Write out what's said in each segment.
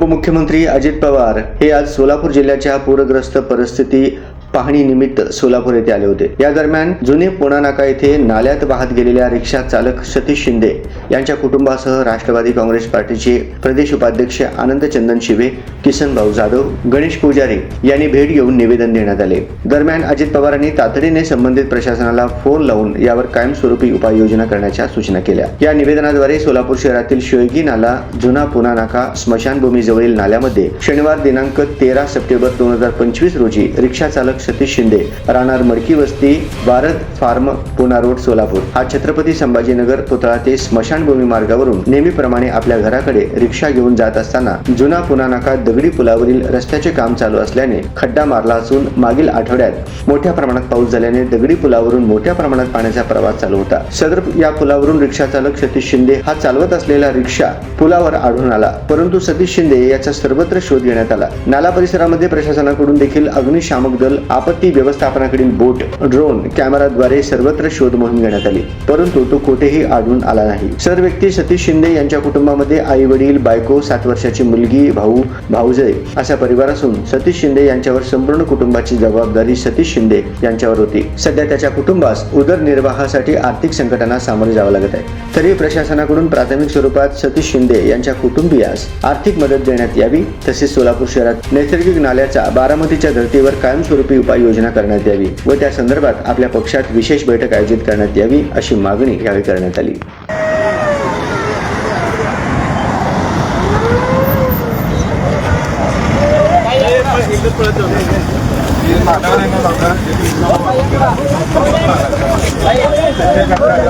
उपमुख्यमंत्री अजित पवार. हे आज सोलापूर जिल्ह्याच्या पूरग्रस्त परिस्थिती पाहणी निमित्त सोलापूर येथे आले होते. या दरम्यान जुने पुणा नाका येथे नाल्यात वाहत गेलेल्या रिक्षा चालक सतीश शिंदे यांच्या कुटुंबासह राष्ट्रवादी काँग्रेस पार्टीचे प्रदेश उपाध्यक्ष आनंद चंदन शिवे किसन भाऊ जाधव गणेश पुजारी यांनी भेट घेऊन निवेदन देण्यात आले. दरम्यान अजित पवारांनी तातडीने संबंधित प्रशासनाला फोन लावून यावर कायमस्वरूपी उपाययोजना करण्याच्या सूचना केल्या. या निवेदनाद्वारे सोलापूर शहरातील शिळगी नाला जुना पुना नाका स्मशानभूमीजवळील नाल्यामध्ये शनिवार दिनांक तेरा सप्टेंबर दोन हजार पंचवीस रोजी रिक्षा चालक सतीश शिंदे राहणार मडकी वस्ती भारत फार्म पुणा रोड सोलापूर. हा छत्रपती संभाजीनगर पुतळा ते स्मशानभूमी मार्गावरून नेहमीप्रमाणे आपल्या घराकडे रिक्षा घेऊन जात असताना जुना पुणा नाका दगडी पुलावरील रस्त्याचे काम चालू असल्याने खड्डा मारला असून मागील आठवड्यात मोठ्या प्रमाणात पाऊस झाल्याने दगडी पुलावरून मोठ्या प्रमाणात पाण्याचा प्रवास चालू होता. सदर या पुलावरून रिक्षा चालक सतीश शिंदे हा चालवत असलेला रिक्षा पुलावर आढळून आला. परंतु सतीश शिंदे याचा सर्वत्र शोध घेण्यात आला. नाला परिसरामध्ये प्रशासनाकडून देखील अग्निशामक दल आपत्ती व्यवस्थापनाकडील बोट ड्रोन कॅमेराद्वारे सर्वत्र शोध मोहीम घेण्यात आली. परंतु तो कुठेही आढळून आला नाही. सर व्यक्ती सतीश शिंदे यांच्या कुटुंबामध्ये आई वडील बायको सात वर्षाची मुलगी भाऊ भाऊजय असा परिवार असून सतीश शिंदे यांच्यावर संपूर्ण कुटुंबाची जबाबदारी सतीश शिंदे यांच्यावर होती. सध्या त्याच्या कुटुंबास उदरनिर्वाहासाठी आर्थिक संकटांना सामोरे जावं लागत आहे. तरी प्रशासनाकडून प्राथमिक स्वरूपात सतीश शिंदे यांच्या कुटुंबियास आर्थिक मदत देण्यात यावी तसेच सोलापूर शहरात नैसर्गिक नाल्याचा बारामतीच्या धर्तीवर कायमस्वरूपी उपाययोजना करण्यात यावी व त्या संदर्भात आपल्या पक्षात विशेष बैठक आयोजित करण्यात यावी अशी मागणी यावेळी करण्यात आली.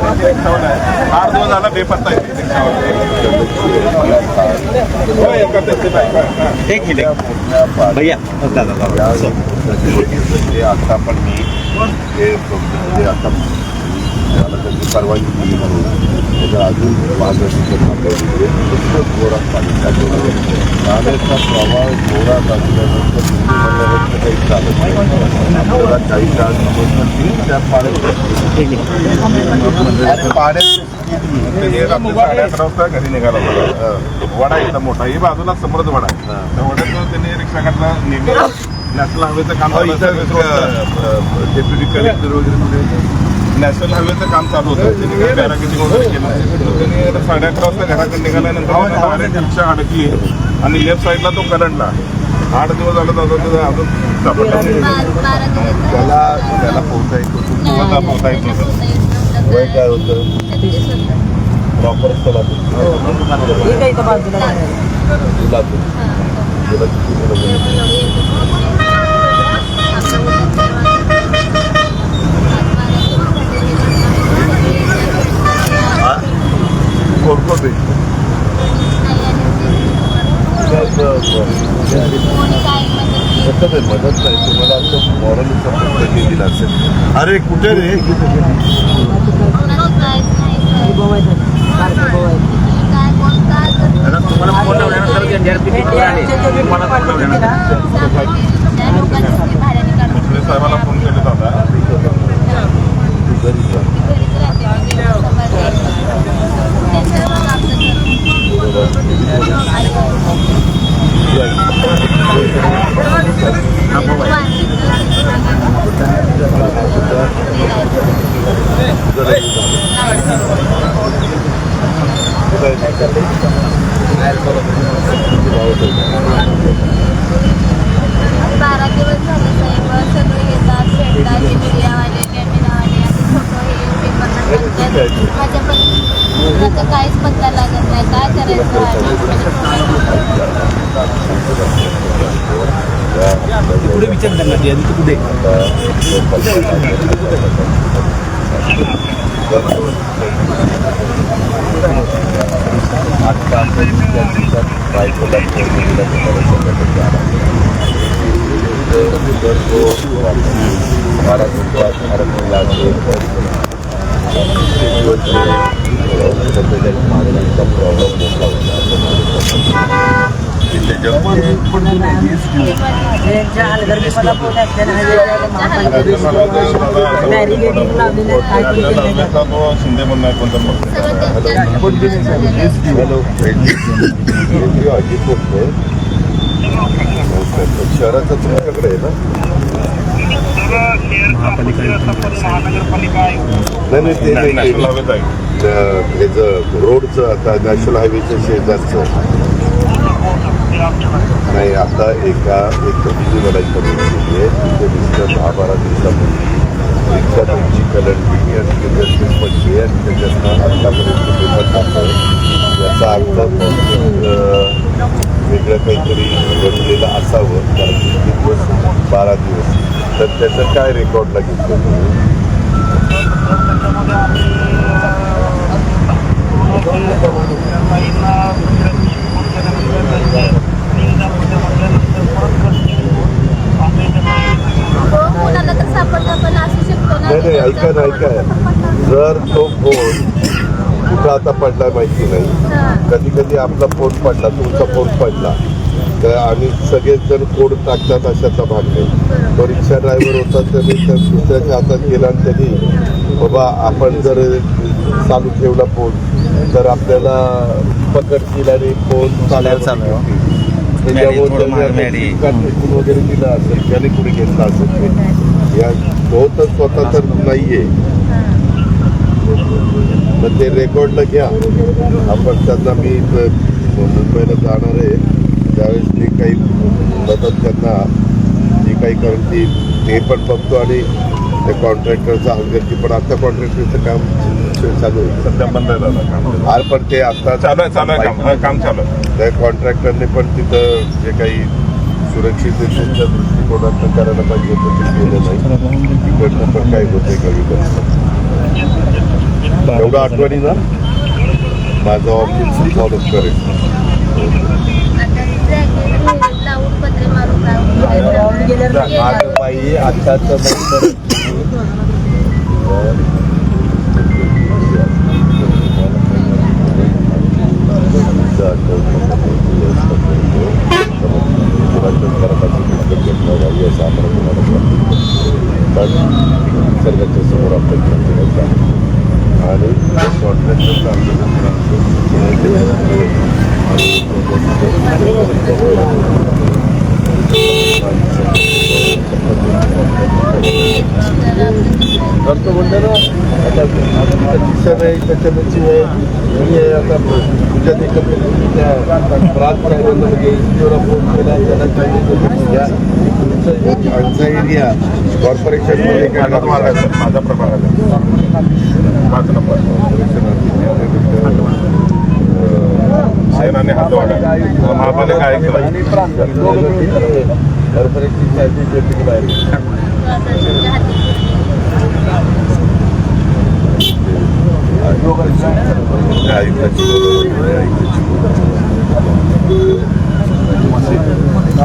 आठ दिवस झाला बेपत्ता एक मिनिट भैया जे आता पण मी ते जे आता त्याला त्याची परवानगी दिली म्हणून त्याचा अजून मार्गदर्शन जोरात पाणी टाकलं पाण्याचा प्रवाह जोरात असल्यानंतर मंदिरात काही चालत नाही आपल्याला काही काळ समजलं त्या पाण्यात पाण्यात हे रात्री साडेअकरा वाजता घरी निघाला होता. वडा इथं मोठा ही बाजूला समोरच वडा आहे. त्या वड्यातून त्यांनी रिक्षा काढला नेहमी नॅशनल हायवेचं काम चालू होतं. डेप्युटी कलेक्टर वगैरे नॅशनल हायवेचं काम चालू होतं. त्यांनी काही पॅराग्लायडिंग वगैरे केलं त्यांनी आता साडे अकरा वाजता घराकडे निघाल्यानंतर डायरेक्ट रिक्षा अडकली आणि लेफ्ट साईडला तो करंटला आठ दिवस झालं तर अजून सापडला. त्याला त्याला पोहता येत नव्हतं. वय काय होतं? प्रॉपर सोलापूर. सोलापूर तुला किती मुलं? हा? कोण कोण भेटतो कसं ते मदत नाही तुम्हाला असं मॉरल सपोर्ट कधी दिला असेल. अरे कुठे रे? तुम्हाला फोन लावल्यानंतर एनडीआरपी आले तुम्हाला फोन लावल्यानंतर मुख्य साहेबाला फोन केला होता तू घरी जा. जरा ये जा. काय बारा दिवस झाले साहेब सगळे येतात खेळतात मीडियावाले कॅमेरावाले असे फोटो हे पेपर टाकतात माझ्या पण मुलाचा काहीच पत्ता लागत नाही काय करायचं पुढे. विचार करणार आधी तू कुठे कुठे आपण त्या दिवसात बायकोला फोन केला तर मला संध्याकाळी तर तो बारा दिवसात अडकून लागले मागण्याचा प्रॉब्लेम मोठा होता त्याच्यामध्ये शिंदे अजित बोलतोय शहराचं तुमच्याकडे आहे ना नाही नाही ते नाही आहे रोडचं आता नॅशनल हायवेच्या शेजारचं नाही आता एका एक कंपनी मला इन्फॉर्मेशन दिली आहे. तिथे दिसतं दहा बारा दिवसापूर्वी रिक्षा त्यांची कलर कलंडली आणि त्याच्यात पडली आणि त्याच्यातनं आत्तापर्यंत पेपर टाकतोय याचा अर्थ वेगळं काहीतरी घडलेलं असावं कारण किती दिवस बारा दिवस. तर त्याचं काय रेकॉर्डला घेतलं तुम्ही हो कोणाला तर सापडलं पण असू शकतो ना नाही नाही ऐका ना ऐका जर तो फोन आता पडला माहिती नाही. कधी कधी आपला फोन पडला तुमचा फोन पडला. तर आणि सगळेच जण कोड टाकतात अशाचा भाग नाही. तो रिक्षा ड्रायव्हर होता त्याने त्या दुसऱ्याच्या हातात गेला आणि त्यांनी बाबा आपण जर चालू ठेवला फोन तर आपल्याला पकडतील आणि फोन चालायला चालू वगैरे दिलं असेल त्याने कुठे घेतला असेल या तो तर स्वतः तर नाहीये. मग ते रेकॉर्डला घ्या. आपण त्यांना मी मुंबईला जाणार आहे. त्यावेळेस मी काही मदत त्यांना जी काही करून ती ते पण बघतो आणि त्या कॉन्ट्रॅक्टरचा हलगर्जी पण आता कॉन्ट्रॅक्टरचं काम चालू आहे. सध्या बंद काम आज पण ते आता चालू आहे चालू आहे काम. काम चालू आहे. त्या कॉन्ट्रॅक्टरने पण तिथं जे काही सुरक्षिततेच्या दृष्टिकोनातनं करायला पाहिजे होतं ते केलं नाही. तिकडनं पण काय होतंय का विकत एवढं आठवणी ना? माझं ऑफिस फॉलो करेल आज आत्ताचं पण निसर्गाच्या समोर आपल्या होता आणि कॉन्ट्रॅक्टर करतो म्हणलं ना आता आता दिशा नाही त्याच्यामध्ये आहे मी आहे आता तुझ्या देखील त्या प्रांत म्हणजे फोन केला त्याला सांगितलं आमचा एरिया कॉर्पोरेशनमध्ये माझा प्रभाग आहे माझा प्रभाग आहे पाच नंबर सेनाने हातवाडा महापालिका ऐकलं आणि प्रांत बाहेर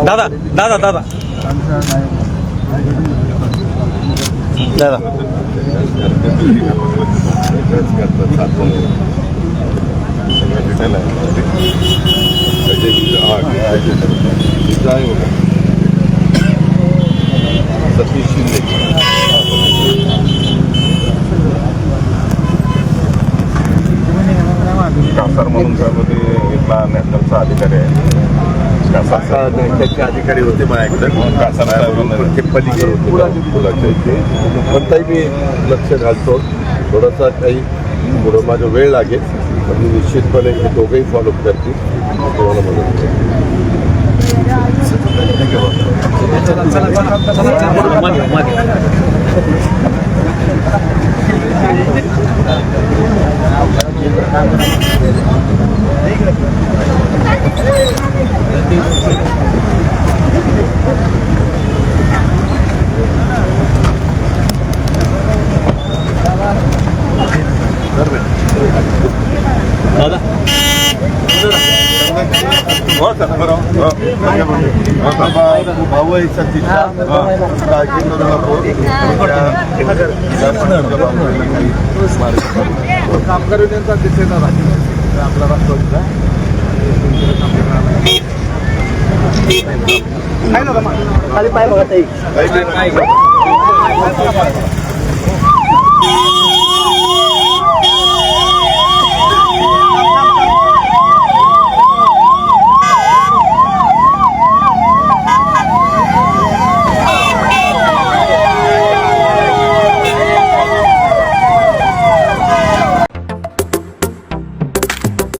दादा दादा दादा दादा सतीश शिंदे. कासार म्हणून त्यामध्ये इथला नॅशनलचा अधिकारी आहे. कासार आता त्याचे अधिकारी होते माझ्याकडे कासार पलीकडे होते मुलाच्या इथे. पण ताई मी लक्ष घालतो. थोडासा काही थोडं माझा वेळ लागेल. पण मी निश्चितपणे हे दोघंही फॉलोअप करतील. तुम्हाला मदत करेन. हो सर बरोबर. हो. बाबा भाऊ आहे. सतीशचा काळजी करू नको कामगार दिसेना आपला राष्ट्रवादीचा काही नाही.